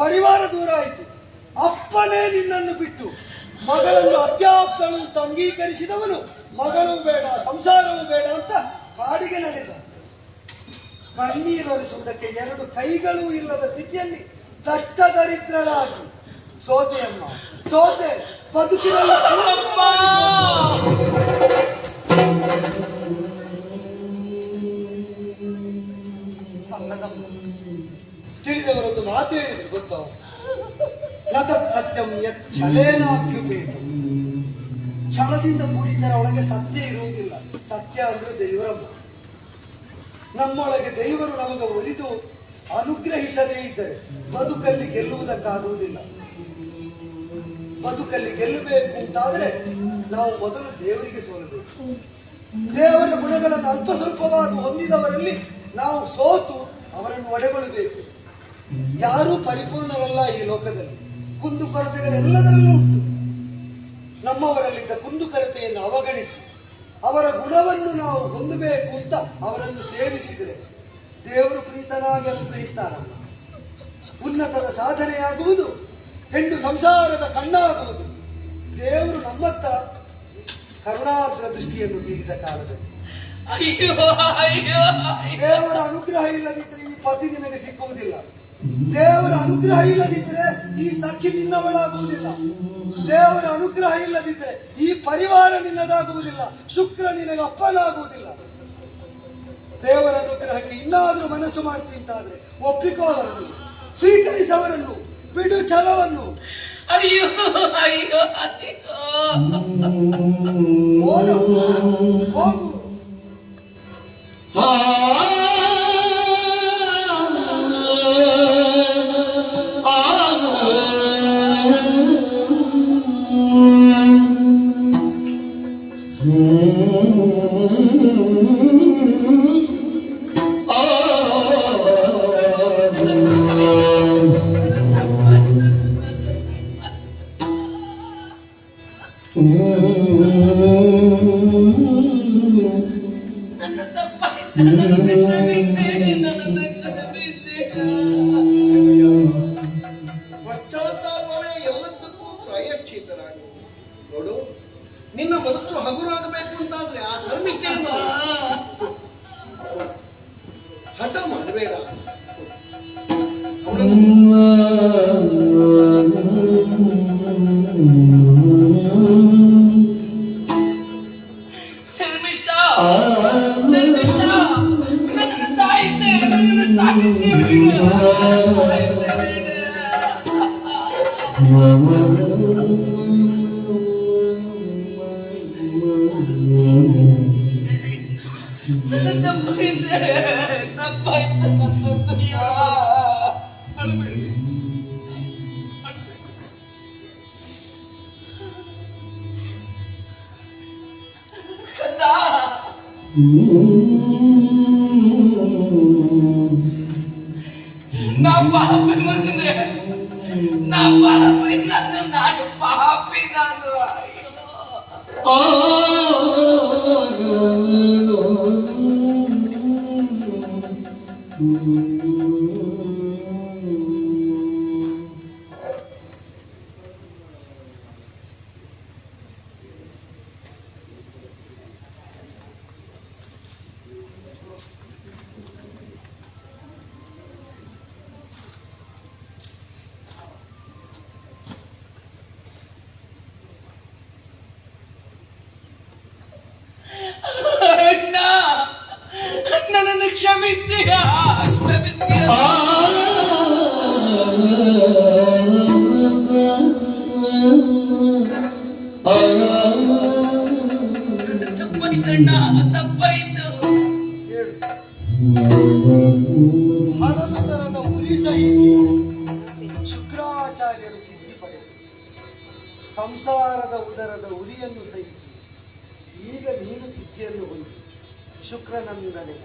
ಪರಿವಾರ ದೂರ ಆಯಿತು. ಅಪ್ಪನೇ ನಿನ್ನನ್ನು ಬಿಟ್ಟು ಮಗಳನ್ನು ಅತ್ಯಾಪ್ತಳು ಅಂತ ಅಂಗೀಕರಿಸಿದವನು ಮಗಳು ಬೇಡ, ಸಂಸಾರವೂ ಬೇಡ ಅಂತ ಕಾಡಿಗೆ ನಡೆದ. ಕಣ್ಣೀರೊರೆಸುವುದಕ್ಕೆ ಎರಡು ಕೈಗಳೂ ಇಲ್ಲದ ಸ್ಥಿತಿಯಲ್ಲಿ ದಟ್ಟ ದರಿದ್ರಳಾಗಿ, ಸೋತೆಯಮ್ಮ, ಸೋತೆ ಬದುಕಿರಲು ಮಾತು ಹೇಳಿದ್ರು ಸತ್ಯಂ ಯತ್ ಛಲೇನಾಭ್ಯುಪೇತ ಛಲದಿಂದ ಕೂಡಿದ್ದರ ಒಳಗೆ ಸತ್ಯ ಇರುವುದಿಲ್ಲ. ಸತ್ಯ ಅಂದ್ರೆ ದೈವರ ನಮ್ಮೊಳಗೆ ದೇವರು ನಮಗೆ ಒಲಿದು ಅನುಗ್ರಹಿಸದೇ ಇದ್ದರೆ ಬದುಕಲ್ಲಿ ಗೆಲ್ಲುವುದಕ್ಕಾಗುವುದಿಲ್ಲ. ಬದುಕಲ್ಲಿ ಗೆಲ್ಲಬೇಕು ಅಂತಾದ್ರೆ ನಾವು ಮೊದಲು ದೇವರಿಗೆ ಸೋಲಬೇಕು. ದೇವರ ಗುಣಗಳನ್ನು ಅಲ್ಪ ಸ್ವಲ್ಪವಾಗಿ ಹೊಂದಿದವರಲ್ಲಿ ನಾವು ಸೋತು ಅವರನ್ನು ಒಡೆಗೊಳ್ಳಬೇಕು. ಯಾರೂ ಪರಿಪೂರ್ಣರಲ್ಲ ಈ ಲೋಕದಲ್ಲಿ. ಕುಂದುಕೊರತೆಗಳೆಲ್ಲದರಲ್ಲೂ ಉಂಟು. ನಮ್ಮವರಲ್ಲಿದ್ದ ಕುಂದುಕೊರತೆಯನ್ನು ಅವಗಣಿಸಿ ಅವರ ಗುಣವನ್ನು ನಾವು ಹೊಂದಬೇಕು ಅಂತ ಅವರನ್ನು ಸೇವಿಸಿದರೆ ದೇವರು ಪ್ರೀತನಾಗಿ ಅನುಗ್ರಹಿಸ್ತಾರಲ್ಲ ಉನ್ನತದ ಸಾಧನೆಯಾಗುವುದು ಹೆಣ್ಣು ಸಂಸಾರದ ಕಣ್ಣಾಗುವುದು. ದೇವರು ನಮ್ಮತ್ತ ಕರುಣಾರ್ದ್ರ ದೃಷ್ಟಿಯನ್ನು ಬೀರಿದ ಕಾಲದಲ್ಲಿ. ದೇವರ ಅನುಗ್ರಹ ಇಲ್ಲದಿದ್ದರೆ ಈ ಪತಿ ನಿನಗೆ ಸಿಕ್ಕುವುದಿಲ್ಲ. ದೇವರ ಅನುಗ್ರಹ ಇಲ್ಲದಿದ್ದರೆ ಈ ಸಖಿ ನಿನ್ನವಳಾಗುವುದಿಲ್ಲ. ದೇವರ ಅನುಗ್ರಹ ಇಲ್ಲದಿದ್ದರೆ ಈ ಪರಿವಾರ ನಿನ್ನದಾಗುವುದಿಲ್ಲ. ಶುಕ್ರ ನಿನಗೆ ಅಪ್ಪನಾಗುವುದಿಲ್ಲ. ದೇವರ ಅನುಗ್ರಹಕ್ಕೆ ಇನ್ನಾದ್ರೂ ಮನಸ್ಸು ಮಾಡ್ತಿಂತಾದ್ರೆ ಒಪ್ಪಿಕೋ ಅವರನ್ನು ಸ್ವೀಕರಿಸವರನ್ನು ಬಿಡು ಛಲವನ್ನು. ಅಯ್ಯೋ ಅಯ್ಯೋ ಅಯ್ಯೋ. ಹೋಗು ಹೋಗು. ಪಶ್ಚಾತ್ತಾಪವೇ ಎಲ್ಲದಕ್ಕೂ ನಿನ್ನ ಹಗುರಾಗಬೇಕು ಅಂತಾದ್ರೆ ಆ ಹಠ ಮಾಡಬೇಡ. ಬಿಡು. ನನ್ನ ನಾ ಪಾಪಿ ಮಗನೇ ನಾ ಪಾಪಿ ನಾನು ನಾನು ಪಾಪಿ ನಾನು ಅಯ್ಯೋ ನನ್ನನ್ನು ಕ್ಷಮಿಸ್ತೀಯಾ ಕ್ಷಮಿಸ್ತೀಯಾ ನನ್ನ ತಪ್ಪಾಯ್ತಣ್ಣ ತಪ್ಪಾಯ್ತು ಹೇಳು ಹರನದರದ ಉರಿ ಸಹಿಸಿ ಶುಕ್ರಾಚಾರ್ಯರು ಸಿದ್ಧಿ ಪಡೆದರು ಸಂಸಾರದ ಉದರದ ಉರಿಯನ್ನು ಸಹಿಸಿ ಈಗ ನೀನು ಸಿದ್ಧಿಯನ್ನು ಹೊಂದಿ. ಶುಕ್ರನಂದನೆಯ